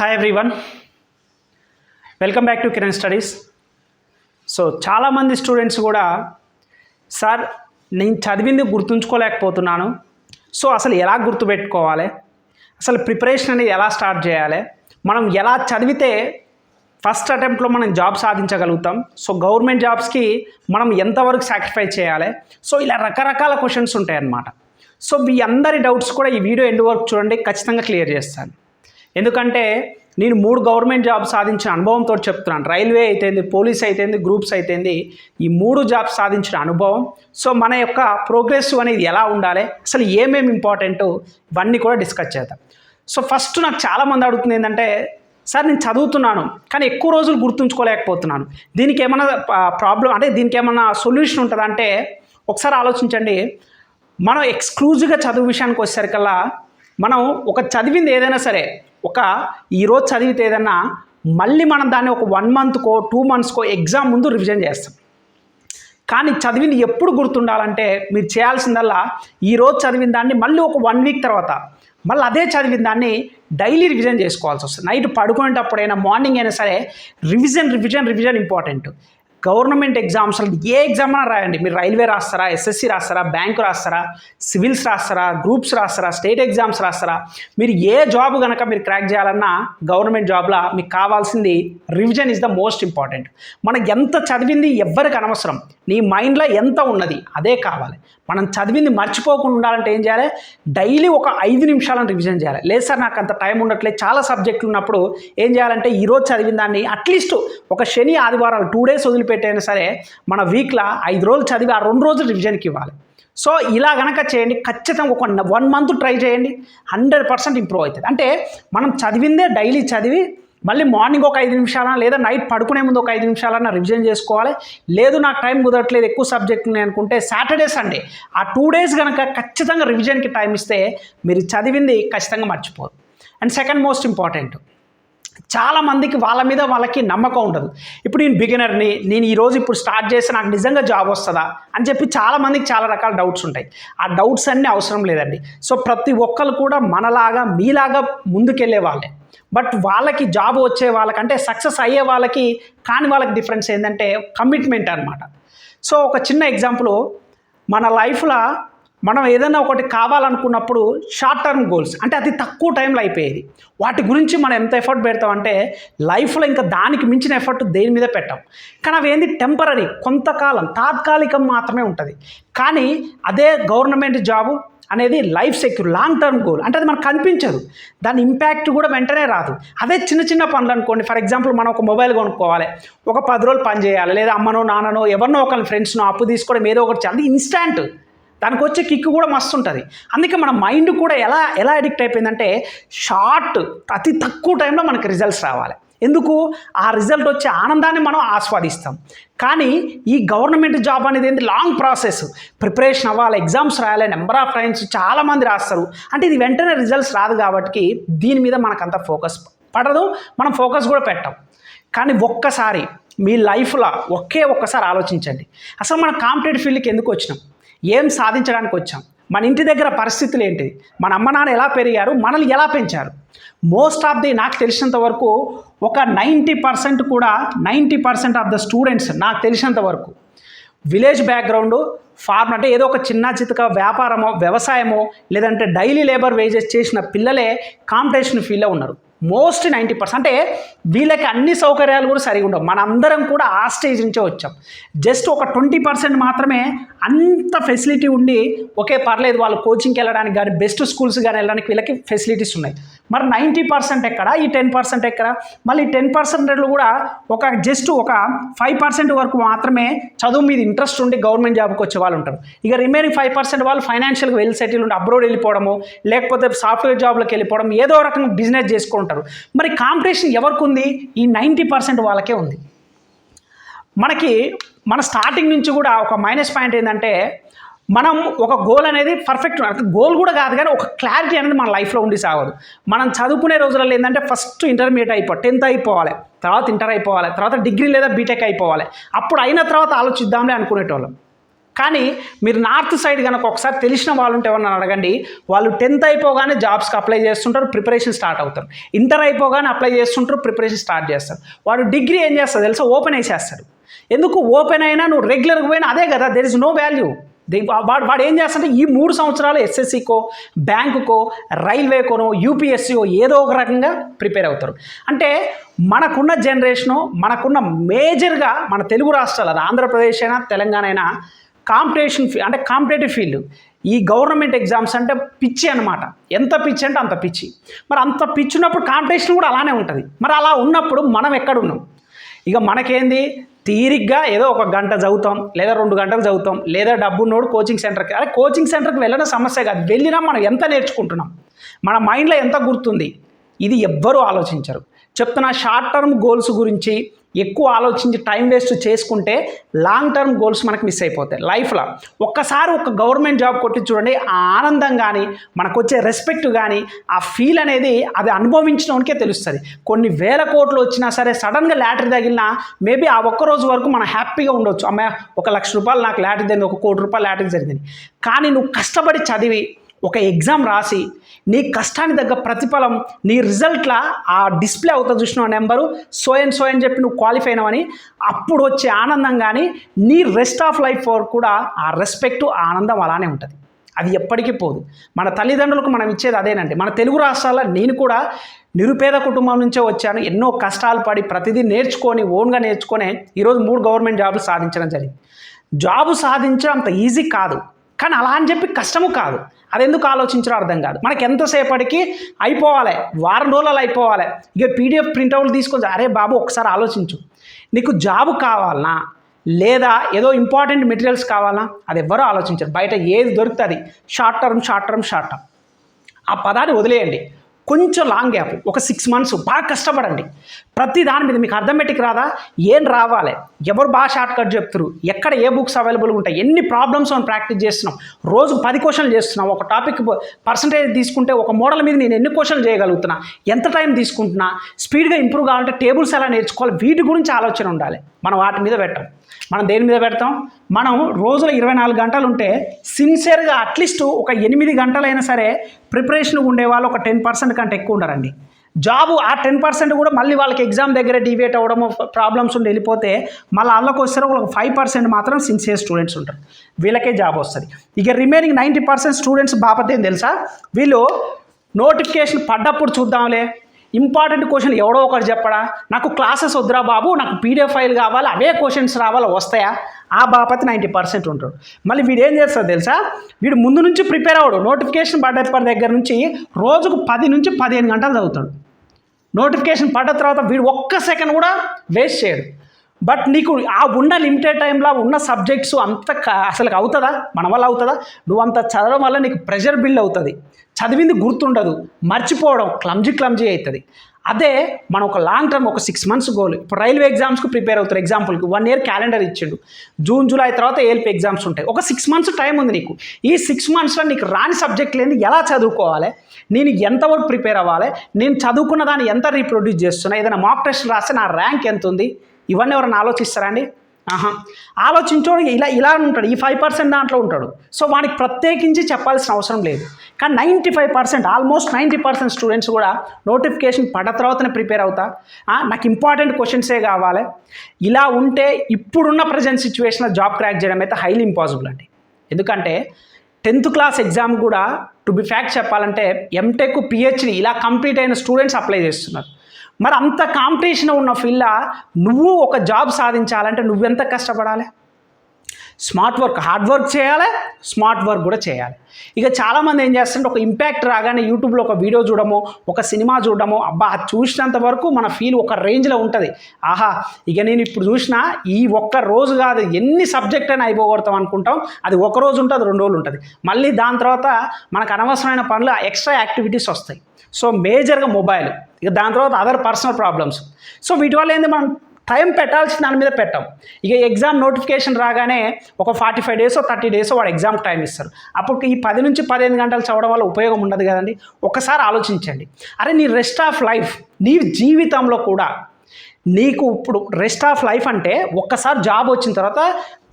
Hi everyone welcome back to Kiran studies so చాలామంది students కూడా sir నేను చదివింది గుర్తుంచుకోలేకపోతున్నాను. సో అసలు ఎలా గుర్తుపెట్టుకోవాలి? అసలు ప్రిపరేషన్ అనేది ఎలా స్టార్ట్ చేయాలి? మనం ఎలా చదివితే ఫస్ట్ అటెంప్ట్లో మనం జాబ్ సాధించగలుగుతాం? సో గవర్నమెంట్ జాబ్స్కి మనం ఎంతవరకు సాక్రిఫై చేయాలి? సో ఇలా రకరకాల క్వశ్చన్స్ ఉంటాయన్నమాట. సో మీ అందరి డౌట్స్ కూడా ఈ వీడియో ఎండ్ వరకు చూడండి. ఖచ్చితంగా క్లియర్ చేస్తాను. ఎందుకంటే నేను మూడు గవర్నమెంట్ జాబ్ సాధించిన అనుభవంతో చెప్తున్నాను. రైల్వే అయితేంది పోలీస్ అయితేంది గ్రూప్స్ అయితేంది ఈ మూడు జాబ్ సాధించిన అనుభవం. సో మన యొక్క ప్రోగ్రెస్ అనేది ఎలా ఉండాలి అసలు ఏమేమి ఇంపార్టెంట్ ఇవన్నీ కూడా డిస్కస్ చేద్దాం. సో ఫస్ట్ నాకు చాలామంది అడుగుతుంది ఏంటంటే సార్ నేను చదువుతున్నాను కానీ ఎక్కువ రోజులు గుర్తుంచుకోలేకపోతున్నాను. దీనికి ఏమైనా ప్రాబ్లం అంటే దీనికి ఏమైనా సొల్యూషన్ ఉంటుందా? అంటే ఒకసారి ఆలోచించండి. మనం ఎక్స్క్లూజివ్గా చదువు విషయానికి వచ్చేసరికల్లా మనం ఒక చదివింది ఏదైనా సరే ఒక ఈరోజు చదివితే ఏదన్నా మళ్ళీ మనం దాన్ని ఒక వన్ మంత్కో టూ మంత్స్కో ఎగ్జామ్ ముందు రివిజన్ చేస్తాం. కానీ చదివింది ఎప్పుడు గుర్తుండాలంటే మీరు చేయాల్సిందల్లా ఈరోజు చదివిన దాన్ని మళ్ళీ ఒక వన్ వీక్ తర్వాత మళ్ళీ అదే చదివిన దాన్ని డైలీ రివిజన్ చేసుకోవాల్సి వస్తుంది. నైట్ పడుకునేటప్పుడైనా మార్నింగ్ అయినా సరే revision revision revision important government exams ఏ ఎగ్జామ్ అయినా రాయండి. మీరు రైల్వే రాస్తారా ఎస్ఎస్సి రాస్తారా బ్యాంకు రాస్తారా సివిల్స్ రాస్తారా గ్రూప్స్ రాస్తారా స్టేట్ ఎగ్జామ్స్ రాస్తారా మీరు ఏ జాబ్ కనుక మీరు క్రాక్ చేయాలన్నా గవర్నమెంట్ జాబ్లో మీకు కావాల్సింది revision is the most important మనకు ఎంత చదివింది ఎవ్వరికి అనవసరం. నీ మైండ్లో ఎంత ఉన్నది అదే కావాలి. మనం చదివింది మర్చిపోకుండా ఉండాలంటే ఏం చేయాలి? డైలీ ఒక ఐదు నిమిషాలను రివిజన్ చేయాలి. లేదు సార్ నాకు అంత టైం ఉండట్లేదు. చాలా సబ్జెక్టులు ఉన్నప్పుడు ఏం చేయాలంటే ఈరోజు చదివిన దాన్ని అట్లీస్ట్ ఒక శని ఆదివారాలు టూ డేస్ వదిలిపెట్టైనా సరే మన వీక్లో ఐదు రోజులు చదివి ఆ రెండు రోజులు రివిజన్కి ఇవ్వాలి. సో ఇలా గనక చేయండి ఖచ్చితంగా ఒక వన్ మంత్ ట్రై చేయండి హండ్రెడ్ పర్సెంట్ ఇంప్రూవ్ అవుతుంది. అంటే మనం చదివిందే డైలీ చదివి మళ్ళీ మార్నింగ్ ఒక ఐదు నిమిషాలన్నా లేదా నైట్ పడుకునే ముందు ఒక ఐదు నిమిషాలన్నా రివిజన్ చేసుకోవాలి. లేదు నాకు టైం కుదరట్లేదు ఎక్కువ సబ్జెక్టులు నేను అనుకుంటే సాటర్డే సండే ఆ టూ డేస్ కనుక ఖచ్చితంగా రివిజన్కి టైం ఇస్తే మీరు చదివింది ఖచ్చితంగా మర్చిపోదు అండ్ సెకండ్ మోస్ట్ ఇంపార్టెంట్ చాలా మందికి వాళ్ళ మీద వాళ్ళకి నమ్మకం ఉండదు. ఇప్పుడు నేను బిగినర్ని నేను ఈరోజు ఇప్పుడు స్టార్ట్ చేస్తే నాకు నిజంగా జాబ్ వస్తుందా అని చెప్పి చాలా మందికి చాలా రకాల డౌట్స్ ఉంటాయి. ఆ డౌట్స్ అన్నీ అవసరం లేదండి. సో ప్రతి ఒక్కరు కూడా మనలాగా మీలాగా ముందుకెళ్ళే వాళ్ళే. బట్ వాళ్ళకి జాబ్ వచ్చే వాళ్ళకంటే సక్సెస్ అయ్యే వాళ్ళకి కాని వాళ్ళకి డిఫరెన్స్ ఏంటంటే కమిట్మెంట్ అనమాట సో ఒక చిన్న ఎగ్జాంపుల్ మన లైఫ్లో మనం ఏదైనా ఒకటి కావాలనుకున్నప్పుడు షార్ట్ టర్మ్ గోల్స్ అంటే అది తక్కువ టైంలో అయిపోయేది. వాటి గురించి మనం ఎంత ఎఫర్ట్ పెడతామంటే లైఫ్లో ఇంకా దానికి మించిన ఎఫర్ట్ దేని మీద పెట్టాం. కానీ అవి ఏంది? టెంపరీ కొంతకాలం తాత్కాలికం మాత్రమే ఉంటుంది. కానీ అదే గవర్నమెంట్ జాబు అనేది life secure long term goal అంటే అది మనకు కనిపించదు. దాని ఇంపాక్ట్ కూడా వెంటనే రాదు. అదే చిన్న చిన్న పనులు అనుకోండి. ఫర్ ఎగ్జాంపుల్ మనం ఒక మొబైల్ కొనుక్కోవాలి. ఒక పది రోజులు పని చేయాలి. లేదా అమ్మనో నాన్ననో ఎవరినో ఒకరిని ఫ్రెండ్స్నో అప్పు తీసుకోవడం ఏదో ఒకటి చేయాలి. ఇన్స్టాంట్ దానికి వచ్చే కిక్ కూడా మస్తు ఉంటుంది. అందుకే మన మైండ్ కూడా ఎలా ఎలా అడిక్ట్ అయిపోయిందంటే షార్ట్ అతి తక్కువ టైంలో మనకి రిజల్ట్స్ రావాలి. ఎందుకు? ఆ రిజల్ట్ వచ్చే ఆనందాన్ని మనం ఆస్వాదిస్తాం. కానీ ఈ గవర్నమెంట్ జాబ్ అనేది ఏంటి? Long process. ప్రిపరేషన్ అవ్వాలి ఎగ్జామ్స్ రాయాలి నెంబర్ ఆఫ్ టైమ్స్ చాలామంది రాస్తారు. అంటే ఇది వెంటనే రిజల్ట్స్ రాదు కాబట్టి దీని మీద మనకంత ఫోకస్ పడదు. మనం ఫోకస్ కూడా పెట్టాం. కానీ ఒక్కసారి మీ లైఫ్లో ఒకే ఒక్కసారి ఆలోచించండి. అసలు మన కాంపిటేటివ్ ఫీల్డ్కి ఎందుకు వచ్చినాం? ఏం సాధించడానికి వచ్చాం? మన ఇంటి దగ్గర పరిస్థితులు ఏంటి? మన అమ్మ నాన్న ఎలా పెరిగారు? మనల్ని ఎలా పెంచారు? మోస్ట్ ఆఫ్ ది నాకు తెలిసినంత వరకు ఒక నైంటీ పర్సెంట్ కూడా ninety percent of the students నాకు తెలిసినంత వరకు విలేజ్ బ్యాక్గ్రౌండ్ ఫార్మ్ అంటే ఏదో ఒక చిన్న చితక వ్యాపారమో వ్యవసాయమో లేదంటే డైలీ లేబర్ వేజెస్ చేసిన పిల్లలే కాంపిటీషన్ ఫీల్డ్లో ఉన్నారు. Most ninety percent. అంటే వీళ్ళకి అన్ని సౌకర్యాలు కూడా సరిగా ఉండవు. మనందరం కూడా ఆ స్టేజ్ నుంచే వచ్చాం. జస్ట్ ఒక ట్వంటీ పర్సెంట్ మాత్రమే అంత ఫెసిలిటీ ఉండి ఓకే పర్లేదు వాళ్ళు కోచింగ్కి వెళ్ళడానికి కానీ బెస్ట్ స్కూల్స్ కానీ వెళ్ళడానికి వీళ్ళకి ఫెసిలిటీస్ ఉన్నాయి. మరి నైంటీ పర్సెంట్ ఎక్కడ? ఈ టెన్ పర్సెంట్ ఎక్కడ? మళ్ళీ టెన్ పర్సెంటేజ్లో కూడా ఒక జస్ట్ ఒక ఫైవ్ పర్సెంట్ వరకు మాత్రమే చదువు మీద ఇంట్రెస్ట్ ఉండి గవర్నమెంట్ జాబ్కి వచ్చే వాళ్ళు ఉంటారు. ఇక రిమైనింగ్ ఫైవ్ పర్సెంట్ వాళ్ళు ఫైనాన్షియల్గా వెల్ సెటిల్ ఉండి అబ్రోడ్ వెళ్ళిపోవడము లేకపోతే సాఫ్ట్వేర్ జాబ్లకు వెళ్ళిపోవడం ఏదో రకంగా బిజినెస్ చేసుకుంటారు మరి కాంపిటీషన్ ఎవరికి ఉంది ఈ నైంటీ పర్సెంట్ వాళ్ళకే ఉంది. మనకి మన స్టార్టింగ్ నుంచి కూడా ఒక మైనస్ పాయింట్ ఏంటంటే మనం ఒక గోల్ అనేది పర్ఫెక్ట్ గోల్ కూడా కాదు కానీ ఒక క్లారిటీ అనేది మన లైఫ్లో ఉండి సాగదు. మనం చదువుకునే రోజులలో ఏంటంటే ఫస్ట్ ఇంటర్మీడియట్ అయిపోవాలి టెన్త్ అయిపోవాలి తర్వాత ఇంటర్ అయిపోవాలి తర్వాత డిగ్రీ లేదా బీటెక్ అయిపోవాలి. అప్పుడు అయిన తర్వాత ఆలోచిద్దాంలే అనుకునేటోళ్ళం. కానీ మీరు నార్త్ సైడ్ కనుక ఒకసారి తెలిసిన వాళ్ళు ఉంటే ఎవరన్నా అడగండి. వాళ్ళు టెన్త్ అయిపోగానే జాబ్స్కి అప్లై చేస్తుంటారు ప్రిపరేషన్ స్టార్ట్ అవుతారు. ఇంటర్ అయిపోగానే అప్లై చేస్తుంటారు ప్రిపరేషన్ స్టార్ట్ చేస్తారు. వాడు డిగ్రీ ఏం చేస్తారు తెలుసా? ఓపెన్ వేసేస్తాడు. ఎందుకు ఓపెన్ అయినా నువ్వు రెగ్యులర్గా పోయినా అదే కదా దెర్ ఇస్ నో వాల్యూ వాడు వాడు ఏం చేస్తాడంటే ఈ మూడు సంవత్సరాలు ఎస్ఎస్సికో బ్యాంకుకో రైల్వేకోనో యూపీఎస్సీకో ఏదో ఒక రకంగా ప్రిపేర్ అవుతారు. అంటే మనకున్న జనరేషను మనకున్న మేజర్గా మన తెలుగు రాష్ట్రాలు అది ఆంధ్రప్రదేశ్ అయినా తెలంగాణ అయినా కాంపిటేషన్ ఫీ అంటే కాంపిటేటివ్ ఫీల్డ్. ఈ గవర్నమెంట్ ఎగ్జామ్స్ అంటే పిచ్చి అనమాట ఎంత పిచ్చి అంటే అంత పిచ్చి. మరి అంత పిచ్చి ఉన్నప్పుడు కాంపిటీషన్ కూడా అలానే ఉంటుంది. మరి అలా ఉన్నప్పుడు మనం ఎక్కడున్నాం ఇక మనకేంది? తీరిగ్గా ఏదో ఒక గంట చదువుతాం లేదా రెండు గంటలు చదువుతాం లేదా డబ్బున్నోడు కోచింగ్ సెంటర్కి అదే కోచింగ్ సెంటర్కి వెళ్ళడం సమస్య కాదు. వెళ్ళినా మనం ఎంత నేర్చుకుంటున్నాం? మన మైండ్లో ఎంత గుర్తుంది? ఇది ఎవ్వరూ ఆలోచించరు. చెప్తున్న షార్ట్ టర్మ్ గోల్స్ గురించి ఎక్కువ ఆలోచించి టైం వేస్ట్ చేసుకుంటే లాంగ్ టర్మ్ గోల్స్ మనకు మిస్ అయిపోతాయి. లైఫ్లో ఒక్కసారి ఒక గవర్నమెంట్ జాబ్ కొట్టి చూడండి ఆ ఆనందం కానీ మనకు వచ్చే రెస్పెక్ట్ కానీ ఆ ఫీల్ అనేది అది అనుభవించడానికే తెలుస్తుంది. కొన్ని వేల కోట్లు వచ్చినా సరే సడన్గా లాటరీ తగిలినా మేబీ ఆ ఒక్క రోజు వరకు మనం హ్యాపీగా ఉండొచ్చు. అమ్మాయి ఒక లక్ష రూపాయలు నాకు లాటరీ జరిగింది ఒక కోటి రూపాయలు లాటరీ జరిగింది. కానీ నువ్వు కష్టపడి చదివి ఒక ఎగ్జామ్ రాసి నీ కష్టానికి తగ్గ ప్రతిఫలం నీ రిజల్ట్లా ఆ డిస్ప్లే అవుతుంది చూసిన నెంబరు సో అండ్ సో అని చెప్పి నువ్వు క్వాలిఫై అయినావని అప్పుడు వచ్చే ఆనందం కానీ నీ రెస్ట్ ఆఫ్ లైఫ్ వరకు కూడా ఆ రెస్పెక్ట్ ఆనందం అలానే ఉంటుంది. అది ఎప్పటికీ పోదు. మన తల్లిదండ్రులకు మనం ఇచ్చేది అదేనండి. మన తెలుగు రాష్ట్రాల్లో నేను కూడా నిరుపేద కుటుంబం నుంచే వచ్చాను. ఎన్నో కష్టాలు పడి ప్రతిదీ నేర్చుకొని ఓన్గా నేర్చుకొని ఈరోజు మూడు గవర్నమెంట్ జాబులు సాధించడం జరిగింది. జాబు సాధించడం అంత ఈజీ కాదు. కానీ అలా అని చెప్పి కష్టము కాదు. అది ఎందుకు ఆలోచించడం అర్థం కాదు. మనకి ఎంతసేపటికి అయిపోవాలి వారం రోజులు అయిపోవాలి. ఇక పీడిఎఫ్ ప్రింట్అవుట్లు తీసుకొని అరే బాబు ఒకసారి ఆలోచించు. నీకు జాబ్ కావాలనా? లేదా ఏదో ఇంపార్టెంట్ మెటీరియల్స్ కావాలా అది ఎవ్వరూ ఆలోచించరు. బయట ఏది దొరుకుతుంది? Short term short term short term. ఆ పదాన్ని వదిలేయండి. కొంచెం లాంగ్ గ్యాప్ ఒక సిక్స్ మంత్స్ బాగా కష్టపడండి. ప్రతి దాని మీద మీకు అర్థమెటిక్ రాదా? ఏం రావాలి? ఎవరు బాగా షార్ట్ కట్ చెప్తారు ఎక్కడ ఏ బుక్స్ అవైలబుల్ ఉంటాయి? ఎన్ని ప్రాబ్లమ్స్ మనం ప్రాక్టీస్ చేస్తున్నాం? రోజు పది క్వశ్చన్లు చేస్తున్నాం. ఒక టాపిక్ పర్సంటేజ్ తీసుకుంటే ఒక మోడల్ మీద నేను ఎన్ని క్వశ్చన్లు చేయగలుగుతున్నా? ఎంత టైం తీసుకుంటున్నా? స్పీడ్గా ఇంప్రూవ్ కావాలంటే టేబుల్స్ ఎలా నేర్చుకోవాలి? వీటి గురించి ఆలోచన ఉండాలి. మనం వాటి మీద పెట్టాం. మనం దేని మీద పెడతాం? మనం రోజులో ఇరవై నాలుగు గంటలు ఉంటే సిన్సియర్గా అట్లీస్ట్ ఒక ఎనిమిది గంటలైనా సరే ప్రిపరేషన్ ఉండేవాళ్ళు ఒక టెన్ పర్సెంట్ కంటే ఎక్కువ ఉండరండి. జాబు ఆ టెన్ పర్సెంట్ కూడా మళ్ళీ వాళ్ళకి ఎగ్జామ్ దగ్గర డివేట్ అవ్వడము ప్రాబ్లమ్స్ ఉండి వెళ్ళిపోతే మళ్ళీ వాళ్ళకి వస్తారు వాళ్ళకి ఫైవ్ పర్సెంట్ మాత్రం సిన్సియర్ స్టూడెంట్స్ ఉంటారు. వీళ్ళకే జాబ్ వస్తుంది. ఇక రిమైనింగ్ నైంటీ పర్సెంట్ స్టూడెంట్స్ బాపతే ఏం తెలుసా? వీళ్ళు నోటిఫికేషన్ పడ్డప్పుడు చూద్దాంలే. ఇంపార్టెంట్ క్వశ్చన్ ఎవడో ఒకటి చెప్పడా? నాకు క్లాసెస్ వద్దురా బాబు నాకు పీడిఎఫ్ ఫైల్ కావాలి అవే క్వశ్చన్స్ రావాలి వస్తాయా? ఆ బాపతి నైంటీ పర్సెంట్ ఉంటాడు. మళ్ళీ వీడు ఏం చేస్తాడు తెలుసా? వీడు ముందు నుంచి ప్రిపేర్ అవ్వడు. నోటిఫికేషన్ పడ్డప్పటి దగ్గర నుంచి రోజుకు పది నుంచి పదిహేను గంటలు చదువుతాడు. నోటిఫికేషన్ పడ్డ తర్వాత వీడు ఒక్క సెకండ్ కూడా వేస్ట్ చేయడు. బట్ నీకు ఆ ఉన్న లిమిటెడ్ టైంలో ఉన్న సబ్జెక్ట్స్ అంత అసలు అవుతుందా? మన వల్ల అవుతుందా? నువ్వు అంత చదవడం వల్ల నీకు ప్రెషర్ బిల్డ్ అవుతుంది. చదివింది గుర్తుండదు. మర్చిపోవడం క్లమ్జీ క్లమ్జీ అవుతుంది అదే మనం ఒక లాంగ్ టర్మ్ ఒక సిక్స్ మంత్స్ గోల్ ఇప్పుడు రైల్వే ఎగ్జామ్స్కి ప్రిపేర్ అవుతారు. ఎగ్జాంపుల్కి వన్ ఇయర్ క్యాలెండర్ ఇచ్చిండు. జూన్ జూలై తర్వాత ఏల్పి ఎగ్జామ్స్ ఉంటాయి. ఒక సిక్స్ మంత్స్ టైం ఉంది నీకు. ఈ సిక్స్ మంత్స్లో నీకు రాని సబ్జెక్ట్ లేని ఎలా చదువుకోవాలి? నేను ఎంతవరకు ప్రిపేర్ అవ్వాలి? నేను చదువుకున్న దాన్ని ఎంత రీప్రొడ్యూస్ చేస్తున్నా? ఏదైనా మాక్ టెస్ట్ రాస్తే నా ర్యాంక్ ఎంత ఉంది ఇవన్నీ ఎవరైనా ఆలోచిస్తారా అండి? ఆహా. ఆలోచించోడు ఇలా ఇలా ఉంటాడు. ఈ ఫైవ్ పర్సెంట్ దాంట్లో ఉంటాడు. సో వాడికి ప్రత్యేకించి చెప్పాల్సిన అవసరం లేదు. కానీ ninety five percent almost ninety percent students కూడా నోటిఫికేషన్ పడ్డ తర్వాతనే ప్రిపేర్ అవుతా. నాకు ఇంపార్టెంట్ క్వశ్చన్సే కావాలి. ఇలా ఉంటే ఇప్పుడున్న ప్రజెంట్ సిచ్యువేషన్లో జాబ్ క్రాక్ చేయడం అయితే హైలీ ఇంపాసిబుల్ అండి. ఎందుకంటే టెన్త్ క్లాస్ ఎగ్జామ్ కూడా టు బి ఫ్యాక్ట్ చెప్పాలంటే ఎంటెక్ పిహెచ్డి ఇలా కంప్లీట్ అయిన స్టూడెంట్స్ అప్లై చేస్తున్నారు. మరి అంత కాంపిటీషన్ ఉన్న ఫీల్డ్లో నువ్వు ఒక జాబ్ సాధించాలంటే నువ్వెంత కష్టపడాలి? స్మార్ట్ వర్క్ హార్డ్ వర్క్ చేయాలి స్మార్ట్ వర్క్ కూడా చేయాలి. ఇక చాలామంది ఏం చేస్తుంటే ఒక ఇంపాక్ట్ రాగానే యూట్యూబ్లో ఒక వీడియో చూడడము ఒక సినిమా చూడడము అబ్బా అది చూసినంత వరకు మన ఫీల్ ఒక రేంజ్లో ఉంటుంది. ఆహా ఇక నేను ఇప్పుడు చూసినా ఈ ఒక్క రోజు కాదు ఎన్ని సబ్జెక్ట్ అయినా అయిపోగొడతాం అనుకుంటాం. అది ఒక రోజు ఉంటుంది రెండు రోజులు ఉంటుంది. మళ్ళీ దాని తర్వాత మనకు అనవసరమైన పనులు ఎక్స్ట్రా యాక్టివిటీస్ వస్తాయి. సో మేజర్గా మొబైల్. ఇక దాని తర్వాత అదర్ పర్సనల్ ప్రాబ్లమ్స్. సో వీటి వల్ల ఏంది మనం టైం పెట్టాల్సిన దాని మీద పెట్టాం. ఇక ఎగ్జామ్ నోటిఫికేషన్ రాగానే ఒక forty five days thirty days వాడు ఎగ్జామ్ టైం ఇస్తారు. అప్పుడు ఈ పది నుంచి పదిహేను గంటలు చదవడం వల్ల ఉపయోగం ఉండదు కదండి? ఒకసారి ఆలోచించండి. అరే నీ రెస్ట్ ఆఫ్ లైఫ్ నీ జీవితంలో కూడా నీకు ఇప్పుడు రెస్ట్ ఆఫ్ లైఫ్ అంటే ఒక్కసారి జాబ్ వచ్చిన తర్వాత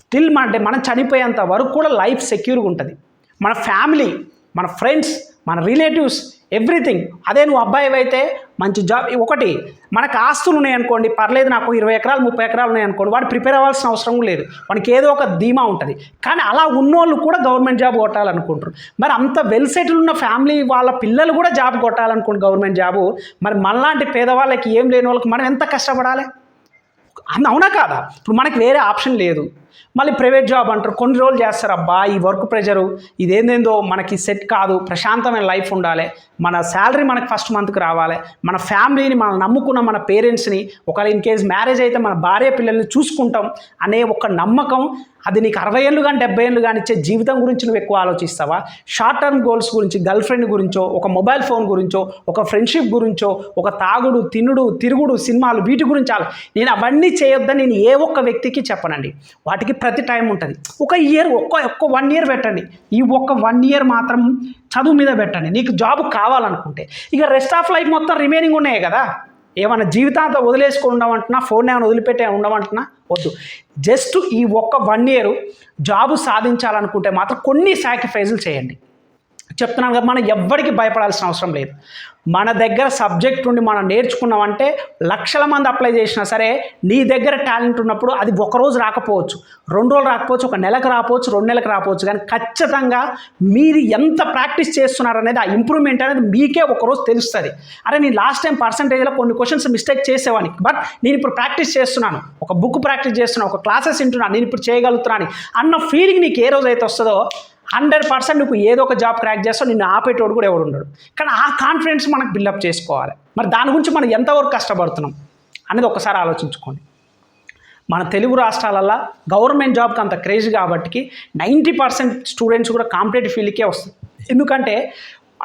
స్టిల్ అంటే మనం చనిపోయేంత వరకు కూడా లైఫ్ సెక్యూర్గా ఉంటుంది. మన ఫ్యామిలీ మన ఫ్రెండ్స్ మన రిలేటివ్స్ ఎవ్రీథింగ్. అదే నువ్వు అబ్బాయి అయితే మంచి జాబ్ ఒకటి మనకు ఆస్తులు ఉన్నాయనుకోండి పర్లేదు నాకు ఇరవై ఎకరాలు ముప్పై ఎకరాలు ఉన్నాయనుకోండి వాడు ప్రిపేర్ అవ్వాల్సిన అవసరం లేదు. వానికి ఏదో ఒక ధీమా ఉంటుంది. కానీ అలా ఉన్నోళ్ళు కూడా గవర్నమెంట్ జాబ్ కొట్టాలనుకుంటారు మరి అంత వెల్ సెటిల్ ఉన్న ఫ్యామిలీ వాళ్ళ పిల్లలు కూడా జాబ్ కొట్టాలనుకోండి గవర్నమెంట్ జాబు మరి మనలాంటి పేదవాళ్ళకి ఏం లేని వాళ్ళకి మనం ఎంత కష్టపడాలి? అవునా కాదా? ఇప్పుడు మనకి వేరే ఆప్షన్ లేదు. మళ్ళీ ప్రైవేట్ జాబ్ అంటారు. కొన్ని రోజులు చేస్తారు. అబ్బా ఈ వర్క్ ప్రెషరు ఇదేందేందో మనకి సెట్ కాదు. ప్రశాంతమైన లైఫ్ ఉండాలి. మన శాలరీ మనకి ఫస్ట్ మంత్కి రావాలి. మన ఫ్యామిలీని మనం నమ్ముకున్న మన పేరెంట్స్ని ఒకవేళ ఇన్ కేస్ మ్యారేజ్ అయితే మన భార్య పిల్లల్ని చూసుకుంటాం అనే ఒక నమ్మకం అది నీకు అరవై ఏళ్ళు కానీ డెబ్బై ఏళ్ళు కానీ ఇచ్చే జీవితం గురించి నువ్వు ఎక్కువ ఆలోచిస్తావా? షార్ట్ టర్మ్ గోల్స్ గురించి గర్ల్ ఫ్రెండ్ గురించో ఒక మొబైల్ ఫోన్ గురించో ఒక ఫ్రెండ్షిప్ గురించో ఒక తాగుడు తినుడు తిరుగుడు సినిమాలు వీటి గురించి ఆలో నేను అవన్నీ చేయొద్దని నేను ఏ ఒక్క వ్యక్తికి చెప్పనండి. వాటికి ప్రతి టైం ఉంటుంది. ఒక ఇయర్ ఒక్క ఒక్క వన్ ఇయర్ పెట్టండి. ఈ ఒక్క వన్ ఇయర్ మాత్రం చదువు మీద పెట్టండి. నీకు జాబ్ కావాలనుకుంటే. ఇక రెస్ట్ ఆఫ్ లైఫ్ మొత్తం రిమైనింగ్ ఉన్నాయి కదా? ఏమైనా జీవితాంతం వదిలేసుకుని ఉండమంటున్నా ఫోన్ ఏమైనా వదిలిపెట్టే ఉండమంటున్నా? వద్దు. జస్ట్ ఈ ఒక్క వన్ ఇయర్ జాబు సాధించాలనుకుంటే మాత్రం కొన్ని సాక్రిఫైజులు చేయండి. చెప్తున్నాను కదా మనం ఎవ్వరికి భయపడాల్సిన అవసరం లేదు. మన దగ్గర సబ్జెక్ట్ ఉండి మనం నేర్చుకున్నామంటే లక్షల మంది అప్లై చేసినా సరే నీ దగ్గర టాలెంట్ ఉన్నప్పుడు అది ఒక రోజు రాకపోవచ్చు. రెండు రోజులు రాకపోవచ్చు ఒక నెలకు రాకపోవచ్చు రెండు నెలకు రాకపోవచ్చు. కానీ ఖచ్చితంగా మీరు ఎంత ప్రాక్టీస్ చేస్తున్నారు అనేది ఆ ఇంప్రూవ్మెంట్ అనేది మీకే ఒకరోజు తెలుస్తుంది. అరే నేను లాస్ట్ టైం పర్సంటేజ్లో కొన్ని క్వశ్చన్స్ మిస్టేక్ చేసేవాడిని బట్ నేను ఇప్పుడు ప్రాక్టీస్ చేస్తున్నాను. ఒక బుక్ ప్రాక్టీస్ చేస్తున్నాను ఒక క్లాసెస్ వింటున్నాను నేను ఇప్పుడు చేయగలుగుతున్నాను అన్న ఫీలింగ్ నీకు ఏ రోజు అయితే వస్తుందో హండ్రెడ్ పర్సెంట్ నువ్వు ఏదో ఒక జాబ్ క్రాక్ చేస్తావు నిన్ను ఆపేటోడు కూడా ఎవడు ఉండడు. కానీ ఆ కాన్ఫిడెన్స్ మనకు బిల్డప్ చేసుకోవాలి. మరి దాని గురించి మనం ఎంతవరకు కష్టపడుతున్నాం అనేది ఒకసారి ఆలోచించుకోండి. మన తెలుగు రాష్ట్రాలల్లో గవర్నమెంట్ జాబ్కి అంత క్రేజ్ కాబట్టి నైంటీ పర్సెంట్ స్టూడెంట్స్ కూడా కాంపిటేటివ్ ఫీల్డ్కే వస్తుంది ఎందుకంటే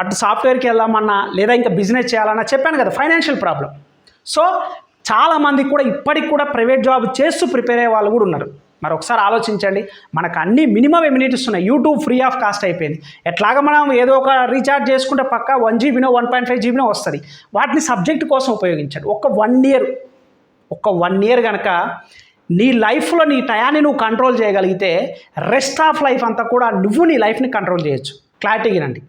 అటు సాఫ్ట్వేర్కి వెళ్దామన్నా లేదా ఇంకా బిజినెస్ చేయాలన్నా చెప్పాను కదా ఫైనాన్షియల్ ప్రాబ్లం సో చాలామంది కూడా ఇప్పటికి కూడా ప్రైవేట్ జాబ్ చేస్తూ ప్రిపేర్ అయ్యే వాళ్ళు కూడా ఉన్నారు. మరి ఒకసారి ఆలోచించండి. మనకు అన్ని మినిమం ఎమ్యూనిటీస్ ఉన్నాయి. యూట్యూబ్ ఫ్రీ ఆఫ్ కాస్ట్ అయిపోయింది. ఎట్లాగ మనం ఏదో ఒక రీఛార్జ్ చేసుకుంటే పక్క వన్ జీబీనో వన్ పాయింట్ ఫైవ్ జీబీనో వస్తుంది. వాటిని సబ్జెక్ట్ కోసం ఉపయోగించండి. ఒక వన్ ఇయర్ ఒక వన్ ఇయర్ కనుక నీ లైఫ్లో నీ టయాన్ని నువ్వు కంట్రోల్ చేయగలిగితే రెస్ట్ ఆఫ్ లైఫ్ అంతా కూడా నువ్వు నీ లైఫ్ని కంట్రోల్ చేయొచ్చు. క్లారిటీ వినండి.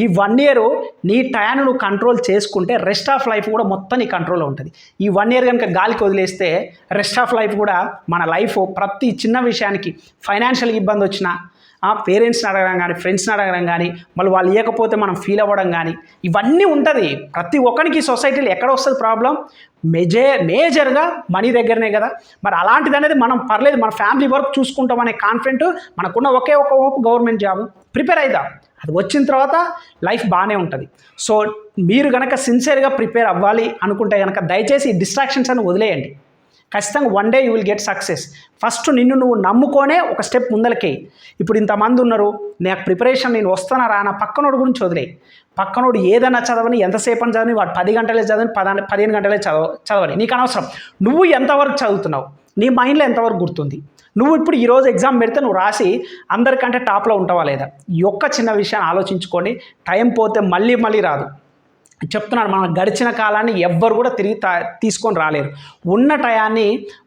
ఈ వన్ ఇయర్ నీ టయాన్ని నువ్వు కంట్రోల్ చేసుకుంటే రెస్ట్ ఆఫ్ లైఫ్ కూడా మొత్తం నీ కంట్రోల్లో ఉంటుంది. ఈ వన్ ఇయర్ కనుక గాలికి వదిలేస్తే రెస్ట్ ఆఫ్ లైఫ్ కూడా మన లైఫ్ ప్రతి చిన్న విషయానికి ఫైనాన్షియల్ ఇబ్బంది వచ్చినా పేరెంట్స్ని అడగడం కానీ ఫ్రెండ్స్ని అడగడం కానీ మళ్ళీ వాళ్ళు ఇవ్వకపోతే మనం ఫీల్ అవ్వడం కానీ ఇవన్నీ ఉంటుంది. ప్రతి ఒక్కరికి సొసైటీలో ఎక్కడ వస్తుంది ప్రాబ్లం మెజే మేజర్గా మనీ దగ్గరనే కదా. మరి అలాంటిది అనేది మనం పర్లేదు మన ఫ్యామిలీ వర్క్ చూసుకుంటాం అనే కాన్ఫిడెంట్ మనకున్న ఒకే ఒక హోప్ గవర్నమెంట్ జాబ్ ప్రిపేర్ అవుదాం అది వచ్చిన తర్వాత లైఫ్ బాగానే ఉంటుంది. సో మీరు కనుక సిన్సియర్గా ప్రిపేర్ అవ్వాలి అనుకుంటే కనుక దయచేసి ఈ డిస్ట్రాక్షన్స్ అని వదిలేయండి. ఖచ్చితంగా one day you will get success. First నిన్ను నువ్వు నమ్ముకొనే ఒక స్టెప్ ముందలకే. ఇప్పుడు ఇంతమంది ఉన్నారు నాకు ప్రిపరేషన్ నేను వస్తానా రానా? పక్కనోడు గురించి వదిలే పక్కనోడు ఏదైనా చదవని ఎంతసేపు అని చదవని వాడు పది గంటలే చదవని పద పదిహేను గంటలే చదవ చదవని. నీకు అనవసరం. నువ్వు ఎంతవరకు చదువుతున్నావు? నీ మైండ్లో ఎంతవరకు గుర్తుంది? నువ్వు ఇప్పుడు ఈరోజు ఎగ్జామ్ పెడితే నువ్వు రాసి అందరికంటే టాప్లో ఉంటావా లేదా? ఈ ఒక్క చిన్న విషయాన్ని ఆలోచించుకొని టైం పోతే మళ్ళీ మళ్ళీ రాదు. చెప్తున్నాను మనం గడిచిన కాలాన్ని ఎవ్వరు కూడా తిరిగి తీసుకొని రాలేరు. ఉన్న టయాన్ని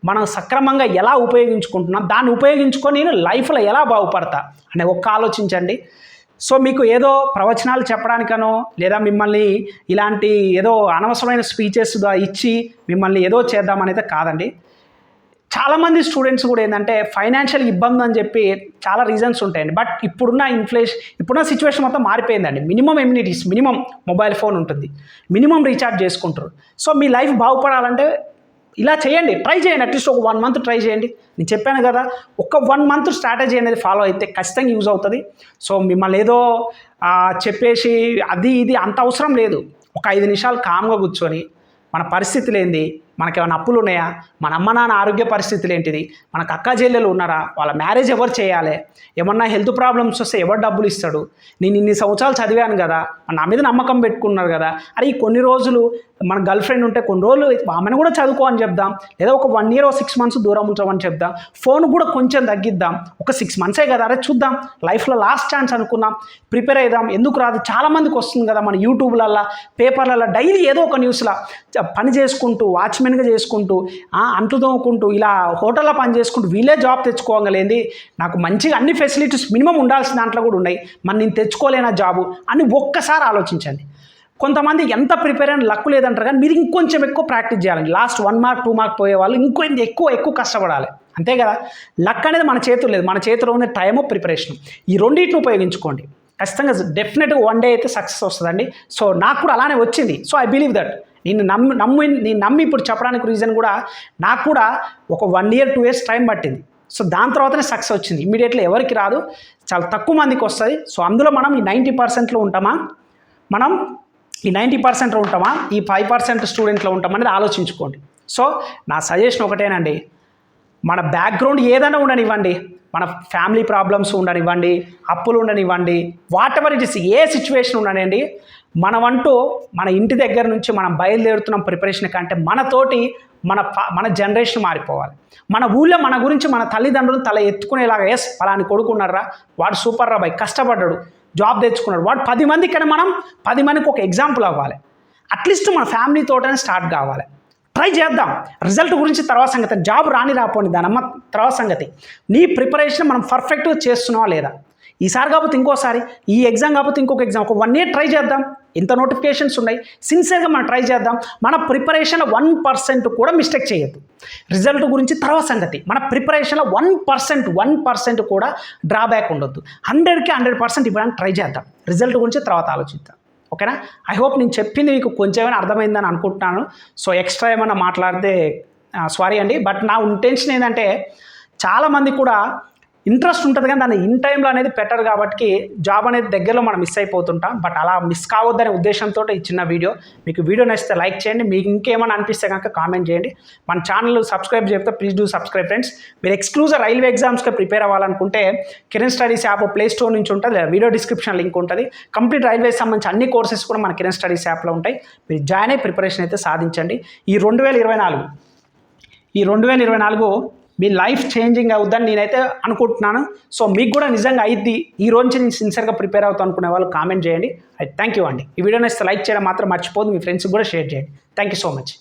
మనం సక్రమంగా ఎలా ఉపయోగించుకుంటున్నాం దాన్ని ఉపయోగించుకొని నేను లైఫ్లో ఎలా బాగుపడతా అనే ఒక్క ఆలోచించండి. సో మీకు ఏదో ప్రవచనాలు చెప్పడానికనో లేదా మిమ్మల్ని ఇలాంటి ఏదో అనవసరమైన స్పీచెస్ ఇచ్చి మిమ్మల్ని ఏదో చేద్దామనేది కాదండి. చాలామంది స్టూడెంట్స్ కూడా ఏంటంటే ఫైనాన్షియల్ ఇబ్బంది అని చెప్పి చాలా రీజన్స్ ఉంటాయండి. బట్ ఇప్పుడున్న ఇన్ఫ్లేషన్ ఇప్పుడున్న సిచ్యువేషన్ మొత్తం మారిపోయిందండి. Minimum amenities minimum mobile phone ఉంటుంది. మినిమం రీఛార్జ్ చేసుకుంటారు. సో మీ లైఫ్ బాగుపడాలంటే ఇలా చేయండి. ట్రై చేయండి. అట్లీస్ట్ ఒక వన్ మంత్ ట్రై చేయండి. నేను చెప్పాను కదా ఒక వన్ మంత్ స్ట్రాటజీ అనేది ఫాలో అయితే ఖచ్చితంగా యూజ్ అవుతుంది. సో మిమ్మల్ని ఏదో చెప్పేసి అది ఇది అంత అవసరం లేదు. ఒక ఐదు నిమిషాలు కామ్గా కూర్చొని మన పరిస్థితులు ఏంది? మనకేమైనా అప్పులు ఉన్నాయా? మన అమ్మ నాన్న ఆరోగ్య పరిస్థితులు ఏంటిది? మనకు అక్క చెల్లెలు ఉన్నారా? వాళ్ళ మ్యారేజ్ ఎవరు చేయాలి? ఏమన్నా హెల్త్ ప్రాబ్లమ్స్ వస్తే ఎవరు డబ్బులు ఇస్తాడు? నేను ఇన్ని సంవత్సరాలు చదివాను కదా నా మీద నమ్మకం పెట్టుకున్నారు కదా అరే ఈ కొన్ని రోజులు మన గర్ల్ ఫ్రెండ్ ఉంటే కొన్ని రోజులు ఆమెను కూడా చదువుకో అని చెప్దాం లేదా ఒక వన్ ఇయర్ సిక్స్ మంత్స్ దూరం ఉంచమని చెప్దాం ఫోన్ కూడా కొంచెం తగ్గిద్దాం ఒక సిక్స్ మంత్సే కదా అరే చూద్దాం లైఫ్లో లాస్ట్ ఛాన్స్ అనుకుందాం ప్రిపేర్ అయిదాం ఎందుకు రాదు? చాలామందికి వస్తుంది కదా మన యూట్యూబ్లల్లో పేపర్లలో డైలీ ఏదో ఒక న్యూస్లో పని చేసుకుంటూ వాచ్ వాచ్మెన్గా చేసుకుంటూ అంట్లు తోముకుంటూ ఇలా హోటల్లో పని చేసుకుంటూ వీళ్ళే జాబ్ తెచ్చుకోగలేంది నాకు మంచిగా అన్ని ఫెసిలిటీస్ మినిమం ఉండాల్సిన దాంట్లో కూడా ఉన్నాయి. మరి నేను తెచ్చుకోలేనా జాబు? అని ఒక్కసారి ఆలోచించండి. కొంతమంది ఎంత ప్రిపేర్ అయిన లక్కు లేదంటారు కానీ మీరు ఇంకొంచెం ఎక్కువ ప్రాక్టీస్ చేయాలండి. Last one mark two mark పోయే వాళ్ళు ఇంకో ఎక్కువ ఎక్కువ కష్టపడాలి. అంతే కదా? లక్ అనేది మన చేతులు లేదు. మన చేతిలో ఉన్న టైము ప్రిపరేషన్. ఈ రెండింటిని ఉపయోగించుకోండి. ఖచ్చితంగా డెఫినెట్గా వన్ డే అయితే సక్సెస్ వస్తుందండి. సో నాకు కూడా అలానే వచ్చింది. So I believe that. నేను నమ్మి నమ్మి నేను నమ్మి ఇప్పుడు చెప్పడానికి రీజన్ కూడా నాకు కూడా ఒక one year two years time పట్టింది. సో దాని తర్వాతనే సక్సెస్ వచ్చింది. ఇమీడియట్లీ ఎవరికి రాదు చాలా తక్కువ మందికి వస్తుంది. సో అందులో మనం ఈ నైంటీ పర్సెంట్లో ఉంటామా? మనం ఈ నైంటీ పర్సెంట్లో ఉంటామా? ఈ ఫైవ్ పర్సెంట్ స్టూడెంట్లో ఉంటామా అనేది ఆలోచించుకోండి. సో నా సజెషన్ ఒకటేనండి. మన బ్యాక్గ్రౌండ్ ఏదైనా ఉండనివ్వండి. మన ఫ్యామిలీ ప్రాబ్లమ్స్ ఉండనివ్వండి అప్పులు ఉండనివ్వండి whatever it is a situation ఉండనండి మనమంటూ మన ఇంటి దగ్గర నుంచి మనం బయలుదేరుతున్నాం ప్రిపరేషన్ కంటే మనతోటి మన మన జనరేషన్ మారిపోవాలి. మన ఊళ్ళో మన గురించి మన తల్లిదండ్రులు తల ఎత్తుకునేలాగా ఎస్ పలాని కొడుకున్నారా వాడు సూపర్ రా బాయ్ కష్టపడ్డాడు జాబ్ తెచ్చుకున్నాడు వాడు పది మంది కానీ మనం పది మందికి ఒక ఎగ్జాంపుల్ అవ్వాలి. అట్లీస్ట్ మన ఫ్యామిలీ తోటనే స్టార్ట్ కావాలి. ట్రై చేద్దాం. రిజల్ట్ గురించి తర్వాత సంగతి. జాబ్ రాని రాపోని దానమ్మ. తర్వాత సంగతి. నీ ప్రిపరేషన్ మనం పర్ఫెక్ట్గా చేస్తున్నావా లేదా? ఈసారి కాకపోతే ఇంకోసారి ఈ ఎగ్జామ్ కాకపోతే ఇంకొక ఎగ్జామ్ ఒక వన్ ఇయర్ ట్రై చేద్దాం. ఇంత నోటిఫికేషన్స్ ఉన్నాయి. సిన్సియర్గా మనం ట్రై చేద్దాం. మన ప్రిపరేషన్లో వన్ పర్సెంట్ కూడా మిస్టేక్ చేయొద్దు. రిజల్ట్ గురించి తర్వాత సంగతి. మన ప్రిపరేషన్లో వన్ పర్సెంట్ వన్ పర్సెంట్ కూడా డ్రాబ్యాక్ ఉండొద్దు. హండ్రెడ్కి హండ్రెడ్ పర్సెంట్ ఇవ్వడానికి ట్రై చేద్దాం. రిజల్ట్ గురించి తర్వాత ఆలోచిద్దాం. ఓకేనా? ఐ హోప్ నేను చెప్పింది మీకు కొంచెమైనా అర్థమైందని అనుకుంటున్నాను. సో ఎక్స్ట్రా ఏమైనా మాట్లాడితే సారీ అండి. బట్ నా ఇంటెన్షన్ ఏంటంటే చాలామంది కూడా ఇంట్రెస్ట్ ఉంటుంది కానీ దాన్ని ఇన్ టైంలో అనేది పెట్టరు కాబట్టి జాబ్ అనేది దగ్గరలో మనం మిస్ అయిపోతుంటాం. బట్ అలా మిస్ కావద్దనే ఉద్దేశంతో ఈ చిన్న వీడియో. మీకు వీడియో నచ్చితే లైక్ చేయండి. మీకు ఇంకేమైనా అనిపిస్తే కనుక కామెంట్ చేయండి. మన ఛానల్ సబ్స్క్రైబ్ చేస్తే ప్లీజ్ డూ సబ్స్క్రైబ్ ఫ్రెండ్స్. మీరు ఎక్స్క్లూజివ్ రైల్వే ఎగ్జామ్స్కి ప్రిపేర్ అవ్వాలనుకుంటే Kiran studies app play store నుంచి ఉంటుంది. వీడియో డిస్క్రిప్షన్ లింక్ ఉంటుంది. కంప్లీట్ రైల్వేస్ సంబంధించి అన్ని కోర్సెస్ కూడా మన కిరణ్ స్టడీస్ యాప్లో ఉంటాయి. మీరు జాయిన్ అయ్యి ప్రిపరేషన్ అయితే సాధించండి. ఈ రెండు వేల ఇరవై నాలుగు ఈ రెండు వేల ఇరవై నాలుగు మీ లైఫ్ చేంజింగ్ అవుద్దని నేనైతే అనుకుంటున్నాను. సో మీకు కూడా నిజంగా అయింది ఈ రోజు నుంచి నేను సిన్సియర్గా ప్రిపేర్ అవుతాను అనుకునే వాళ్ళు కామెంట్ చేయండి. థ్యాంక్ యూ అండి. ఈ వీడియో నచ్చితే లైక్ చేయడం మాత్రం మర్చిపోదు మీ ఫ్రెండ్స్కి కూడా షేర్ చేయండి. Thank you so much.